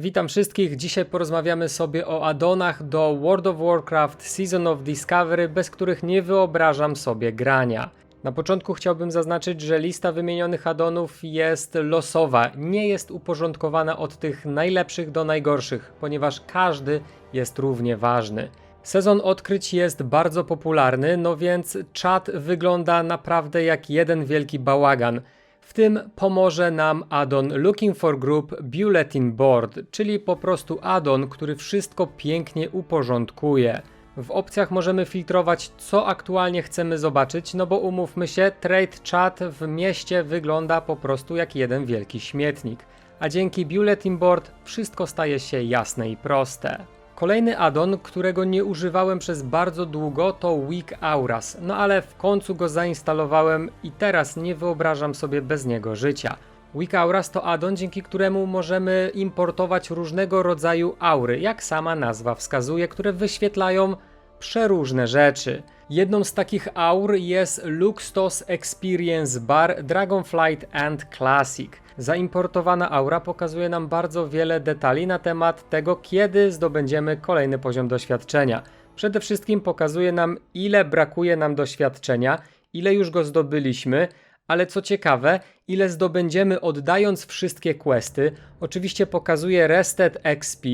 Witam wszystkich. Dzisiaj porozmawiamy sobie o addonach do World of Warcraft Season of Discovery, bez których nie wyobrażam sobie grania. Na początku chciałbym zaznaczyć, że lista wymienionych addonów jest losowa, nie jest uporządkowana od tych najlepszych do najgorszych, ponieważ każdy jest równie ważny. Sezon odkryć jest bardzo popularny, no więc czat wygląda naprawdę jak jeden wielki bałagan. W tym pomoże nam addon Looking for Group Bulletin Board, czyli po prostu addon, który wszystko pięknie uporządkuje. W opcjach możemy filtrować, co aktualnie chcemy zobaczyć, no bo umówmy się, trade chat w mieście wygląda po prostu jak jeden wielki śmietnik. A dzięki Bulletin Board wszystko staje się jasne i proste. Kolejny addon, którego nie używałem przez bardzo długo, to Weak Auras. No ale w końcu go zainstalowałem i teraz nie wyobrażam sobie bez niego życia. Weak Auras to addon, dzięki któremu możemy importować różnego rodzaju aury, jak sama nazwa wskazuje, które wyświetlają przeróżne rzeczy. Jedną z takich aur jest Luxtos Experience Bar Dragonflight and Classic. Zaimportowana aura pokazuje nam bardzo wiele detali na temat tego, kiedy zdobędziemy kolejny poziom doświadczenia. Przede wszystkim pokazuje nam, ile brakuje nam doświadczenia, ile już go zdobyliśmy, ale co ciekawe, ile zdobędziemy oddając wszystkie questy. Oczywiście pokazuje Rested XP,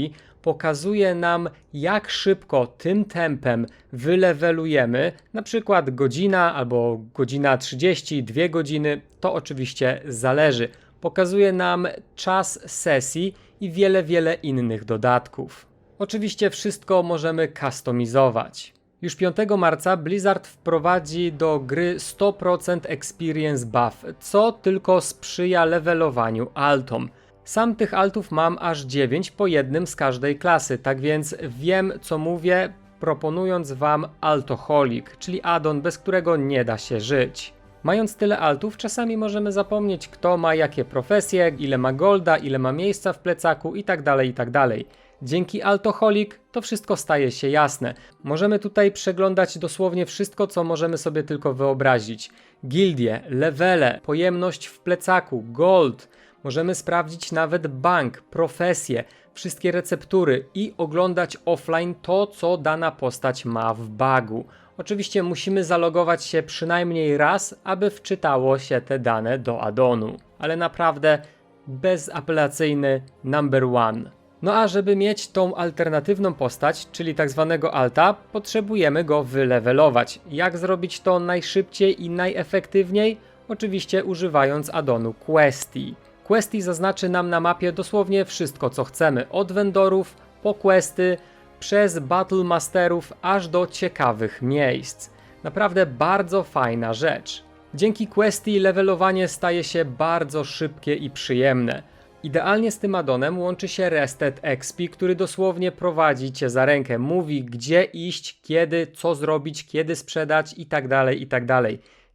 pokazuje nam jak szybko tym tempem wylewelujemy, na przykład godzina albo godzina 30, 2 godziny, to oczywiście zależy. Pokazuje nam czas sesji i wiele, wiele innych dodatków. Oczywiście wszystko możemy customizować. Już 5 marca Blizzard wprowadzi do gry 100% experience buff, co tylko sprzyja levelowaniu altom. Sam tych altów mam aż 9 po jednym z każdej klasy, tak więc wiem co mówię, proponując wam Altoholik, czyli addon, bez którego nie da się żyć. Mając tyle altów, czasami możemy zapomnieć, kto ma jakie profesje, ile ma golda, ile ma miejsca w plecaku itd. itd. Dzięki Altoholik to wszystko staje się jasne. Możemy tutaj przeglądać dosłownie wszystko, co możemy sobie tylko wyobrazić. Gildie, levele, pojemność w plecaku, gold. Możemy sprawdzić nawet bank, profesje, wszystkie receptury i oglądać offline to, co dana postać ma w bagu. Oczywiście musimy zalogować się przynajmniej raz, aby wczytało się te dane do addonu. Ale naprawdę bezapelacyjny number one. No a żeby mieć tą alternatywną postać, czyli tak zwanego alta, potrzebujemy go wylevelować. Jak zrobić to najszybciej i najefektywniej? Oczywiście używając addonu Questy. Questy zaznaczy nam na mapie dosłownie wszystko co chcemy, od vendorów po questy, przez Battle Masterów aż do ciekawych miejsc. Naprawdę bardzo fajna rzecz. Dzięki Questy levelowanie staje się bardzo szybkie i przyjemne. Idealnie z tym addonem łączy się Rested XP, który dosłownie prowadzi cię za rękę, mówi gdzie iść, kiedy, co zrobić, kiedy sprzedać itd. itd.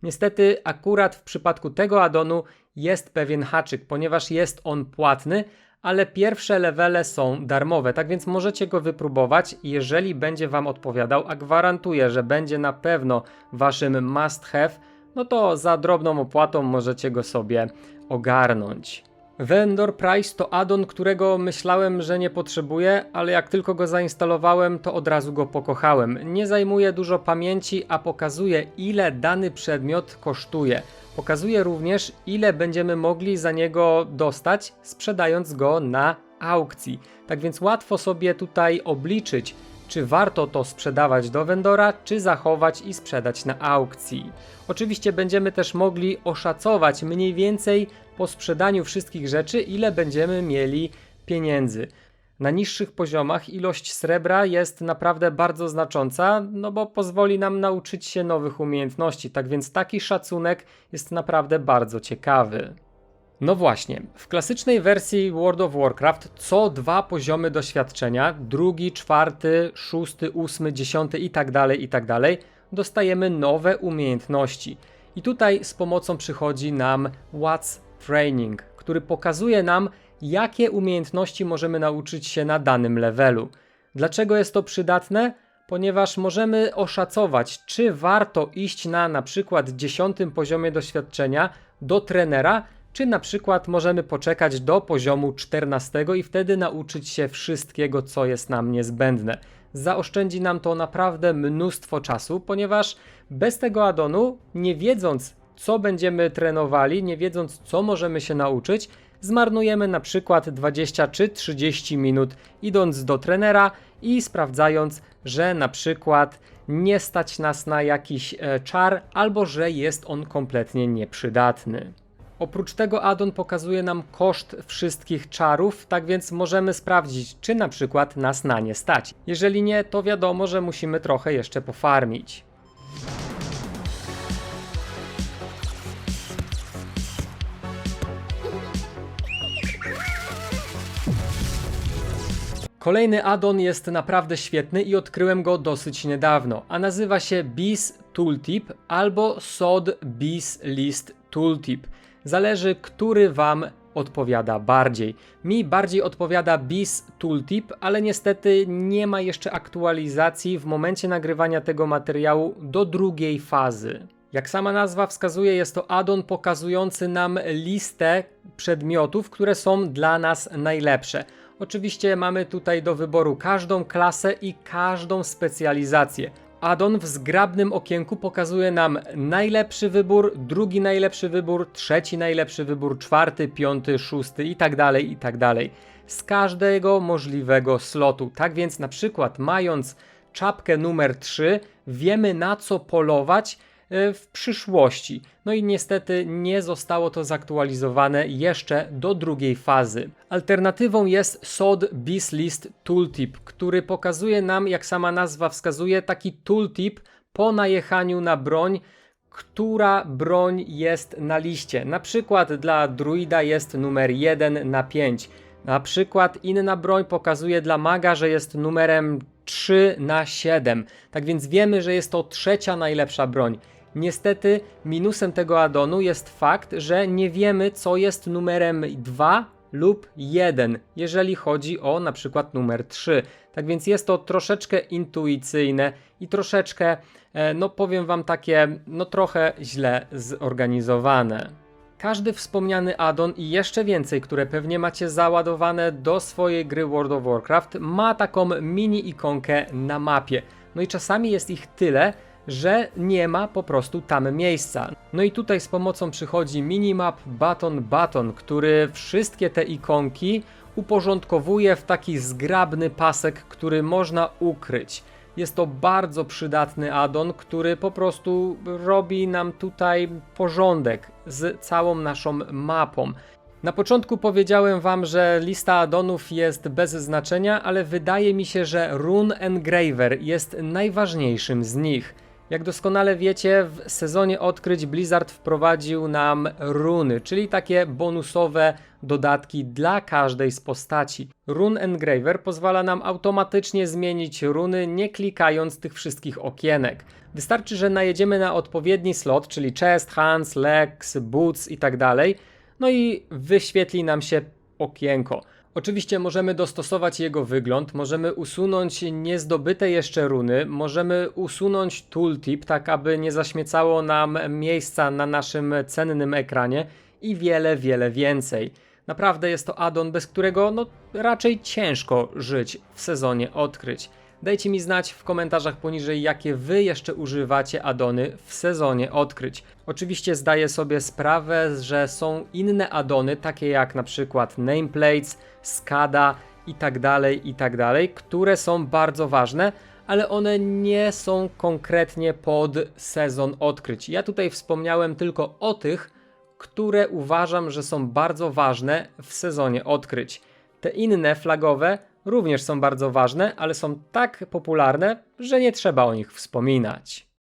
Niestety akurat w przypadku tego addonu jest pewien haczyk, ponieważ jest on płatny, ale pierwsze levele są darmowe, tak więc możecie go wypróbować, jeżeli będzie Wam odpowiadał, a gwarantuję, że będzie na pewno Waszym must have, no to za drobną opłatą możecie go sobie ogarnąć. Vendor Price to addon, którego myślałem, że nie potrzebuję, ale jak tylko go zainstalowałem, to od razu go pokochałem. Nie zajmuje dużo pamięci, a pokazuje ile dany przedmiot kosztuje. Pokazuje również ile będziemy mogli za niego dostać, sprzedając go na aukcji. Tak więc łatwo sobie tutaj obliczyć, czy warto to sprzedawać do vendora, czy zachować i sprzedać na aukcji. Oczywiście będziemy też mogli oszacować mniej więcej po sprzedaniu wszystkich rzeczy, ile będziemy mieli pieniędzy. Na niższych poziomach ilość srebra jest naprawdę bardzo znacząca, no bo pozwoli nam nauczyć się nowych umiejętności, tak więc taki szacunek jest naprawdę bardzo ciekawy. No właśnie, w klasycznej wersji World of Warcraft co dwa poziomy doświadczenia, drugi, czwarty, szósty, ósmy, dziesiąty i tak dalej, i tak dalej, dostajemy nowe umiejętności. I tutaj z pomocą przychodzi nam What's Training, który pokazuje nam, jakie umiejętności możemy nauczyć się na danym levelu. Dlaczego jest to przydatne? Ponieważ możemy oszacować, czy warto iść na na przykład dziesiątym poziomie doświadczenia do trenera, czy na przykład możemy poczekać do poziomu 14 i wtedy nauczyć się wszystkiego, co jest nam niezbędne. Zaoszczędzi nam to naprawdę mnóstwo czasu, ponieważ bez tego addonu, nie wiedząc, co będziemy trenowali, nie wiedząc, co możemy się nauczyć, zmarnujemy na przykład 20 czy 30 minut idąc do trenera i sprawdzając, że na przykład nie stać nas na jakiś e, czar albo że jest on kompletnie nieprzydatny. Oprócz tego addon pokazuje nam koszt wszystkich czarów, tak więc możemy sprawdzić, czy na przykład nas na nie stać. Jeżeli nie, to wiadomo, że musimy trochę jeszcze pofarmić. Kolejny addon jest naprawdę świetny i odkryłem go dosyć niedawno, a nazywa się Bees Tooltip albo Sod Bees List Tooltip. Zależy, który Wam odpowiada bardziej. Mi bardziej odpowiada Bees Tooltip, ale niestety nie ma jeszcze aktualizacji w momencie nagrywania tego materiału do drugiej fazy. Jak sama nazwa wskazuje, jest to addon pokazujący nam listę przedmiotów, które są dla nas najlepsze. Oczywiście mamy tutaj do wyboru każdą klasę i każdą specjalizację. Addon w zgrabnym okienku pokazuje nam najlepszy wybór, drugi najlepszy wybór, trzeci najlepszy wybór, czwarty, piąty, szósty i tak dalej, i tak dalej. Z każdego możliwego slotu. Tak więc na przykład mając czapkę numer 3 wiemy na co polować w przyszłości. No i niestety nie zostało to zaktualizowane jeszcze do drugiej fazy. Alternatywą jest SOD Beast List Tooltip, który pokazuje nam, jak sama nazwa wskazuje, taki tooltip po najechaniu na broń, która broń jest na liście. Na przykład dla druida jest numer 1 na 5. Na przykład inna broń pokazuje dla maga, że jest numerem 3 na 7. Tak więc wiemy, że jest to trzecia najlepsza broń. Niestety minusem tego addonu jest fakt, że nie wiemy co jest numerem 2 lub 1, jeżeli chodzi o na przykład numer 3. Tak więc jest to troszeczkę intuicyjne i troszeczkę, e, no powiem Wam takie, no trochę źle zorganizowane. Każdy wspomniany addon i jeszcze więcej, które pewnie macie załadowane do swojej gry World of Warcraft, ma taką mini ikonkę na mapie. No i czasami jest ich tyle, że nie ma po prostu tam miejsca. No i tutaj z pomocą przychodzi minimap Button Button, który wszystkie te ikonki uporządkowuje w taki zgrabny pasek, który można ukryć. Jest to bardzo przydatny addon, który po prostu robi nam tutaj porządek z całą naszą mapą. Na początku powiedziałem wam, że lista addonów jest bez znaczenia, ale wydaje mi się, że Rune Engraver jest najważniejszym z nich. Jak doskonale wiecie, w sezonie odkryć Blizzard wprowadził nam runy, czyli takie bonusowe dodatki dla każdej z postaci. Rune Engraver pozwala nam automatycznie zmienić runy, nie klikając tych wszystkich okienek. Wystarczy, że najedziemy na odpowiedni slot, czyli chest, hands, legs, boots itd. Tak no i wyświetli nam się okienko. Oczywiście możemy dostosować jego wygląd, możemy usunąć niezdobyte jeszcze runy, możemy usunąć tooltip, tak aby nie zaśmiecało nam miejsca na naszym cennym ekranie i wiele, wiele więcej. Naprawdę jest to addon, bez którego no, raczej ciężko żyć w sezonie odkryć. Dajcie mi znać w komentarzach poniżej, jakie wy jeszcze używacie addony w sezonie odkryć. Oczywiście zdaję sobie sprawę, że są inne addony, takie jak na przykład nameplates, SCADA i tak dalej, i tak które są bardzo ważne, ale one nie są konkretnie pod sezon odkryć. Ja tutaj wspomniałem tylko o tych, które uważam, że są bardzo ważne w sezonie odkryć. Te inne flagowe również są bardzo ważne, ale są tak popularne, że nie trzeba o nich wspominać.